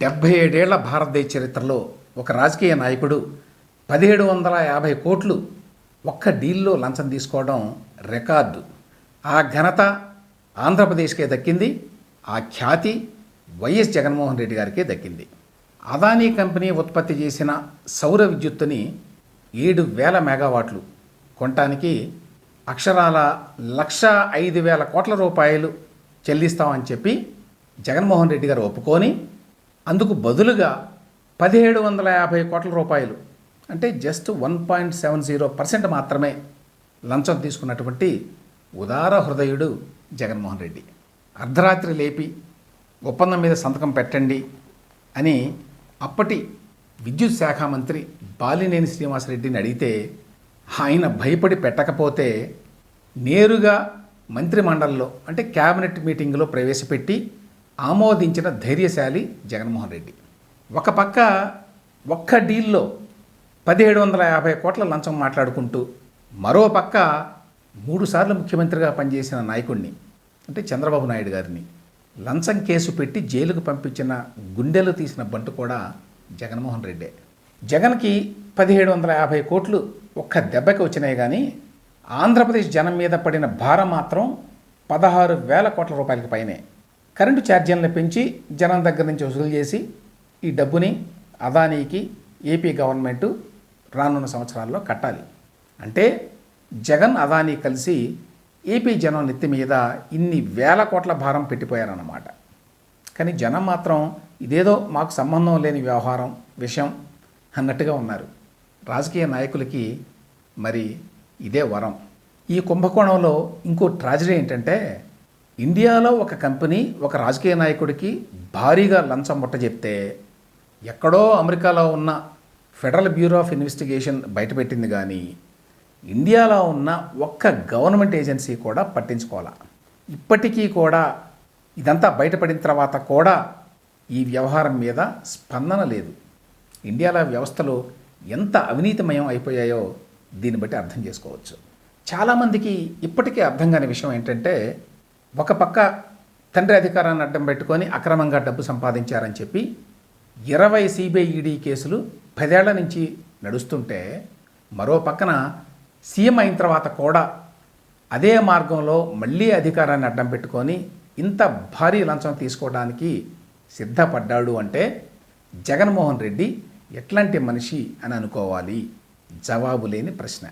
డెబ్భై ఏడేళ్ళ భారతదేశ చరిత్రలో ఒక రాజకీయ నాయకుడు పదిహేడు వందల యాభై కోట్లు ఒక్క డీల్లో లంచం తీసుకోవడం రికార్డు. ఆ ఘనత ఆంధ్రప్రదేశ్కే దక్కింది ఆ ఖ్యాతి వైఎస్ జగన్మోహన్ రెడ్డి గారికే దక్కింది. అదానీ కంపెనీ ఉత్పత్తి చేసిన సౌర విద్యుత్తుని ఏడు వేల మెగావాట్లు కొనటానికి అక్షరాల లక్ష ఐదు వేల కోట్ల రూపాయలు చెల్లిస్తామని చెప్పి జగన్మోహన్ రెడ్డి గారు ఒప్పుకొని అందుకు బదులుగా పదిహేడు వందల యాభై కోట్ల రూపాయలు అంటే just one point seven zero percent మాత్రమే లంచం తీసుకున్నటువంటి ఉదార హృదయుడు జగన్మోహన్ రెడ్డి. అర్ధరాత్రి లేపి ఒప్పందం మీద సంతకం పెట్టండి అని అప్పటి విద్యుత్ శాఖ మంత్రి బాలినేని శ్రీనివాసరెడ్డిని అడిగితే ఆయన భయపడి పెట్టకపోతే నేరుగా మంత్రిమండలిలో అంటే క్యాబినెట్ మీటింగ్లో ప్రవేశపెట్టి ఆమోదించిన ధైర్యశాలి జగన్మోహన్ రెడ్డి. ఒక పక్క ఒక్క డీల్లో పదిహేడు వందల యాభై కోట్ల లంచం మాట్లాడుకుంటూ మరో పక్క మూడుసార్లు ముఖ్యమంత్రిగా పనిచేసిన నాయకుడిని అంటే చంద్రబాబు నాయుడు గారిని లంచం కేసు పెట్టి జైలుకు పంపించిన గుండెలు తీసిన బంటు కూడా జగన్మోహన్ రెడ్డే. జగన్కి పదిహేడు వందల యాభై కోట్లు ఒక్క దెబ్బకి వచ్చినాయి కానీ ఆంధ్రప్రదేశ్ జనం మీద పడిన భారం మాత్రం పదహారు వేల కోట్ల రూపాయలకి పైనే. కరెంటు ఛార్జీలను పెంచి జనం దగ్గర నుంచి వసూలు చేసి ఈ డబ్బుని అదానీకి ఏపీ గవర్నమెంట్ రానున్న సంవత్సరాల్లో కట్టాలి. అంటే జగన్ అదానీ కలిసి ఏపీ జనం నెత్తి మీద ఇన్ని వేల కోట్ల భారం పెట్టిపోయారన్నమాట. కానీ జనం మాత్రం ఇదేదో మాకు సంబంధం లేని వ్యవహారం విషయం అన్నట్టుగా ఉన్నారు. రాజకీయ నాయకులకి మరి ఇదే వరం. ఈ కుంభకోణంలో ఇంకో ట్రాజడీ ఏంటంటే ఇండియాలో ఒక కంపెనీ ఒక రాజకీయ నాయకుడికి భారీగా లంచం ముట్ట చెప్తే ఎక్కడో అమెరికాలో ఉన్న ఫెడరల్ బ్యూరో ఆఫ్ ఇన్వెస్టిగేషన్ బయటపెట్టింది కానీ ఇండియాలో ఉన్న ఒక్క గవర్నమెంట్ ఏజెన్సీ కూడా పట్టించుకోవాలా. ఇప్పటికీ కూడా ఇదంతా బయటపడిన తర్వాత కూడా ఈ వ్యవహారం మీద స్పందన లేదు. ఇండియాలో వ్యవస్థలు ఎంత అవినీతిమయం అయిపోయాయో దీన్ని బట్టి అర్థం చేసుకోవచ్చు. చాలామందికి ఇప్పటికీ అర్థం కాని విషయం ఏంటంటే ఒక పక్క తండ్రి అధికారాన్ని అడ్డం పెట్టుకొని అక్రమంగా డబ్బు సంపాదించారని చెప్పి ఇరవై సిబిఐఈడీ కేసులు పదేళ్ళ నుంచి నడుస్తుంటే మరో పక్కన సీఎం అయిన తర్వాత కూడా అదే మార్గంలో మళ్ళీ అధికారాన్ని అడ్డం పెట్టుకొని ఇంత భారీ లంచం తీసుకోవడానికి సిద్ధపడ్డాడు అంటే జగన్మోహన్ రెడ్డి ఎట్లాంటి మనిషి అని అనుకోవాలి? జవాబు లేని ప్రశ్న.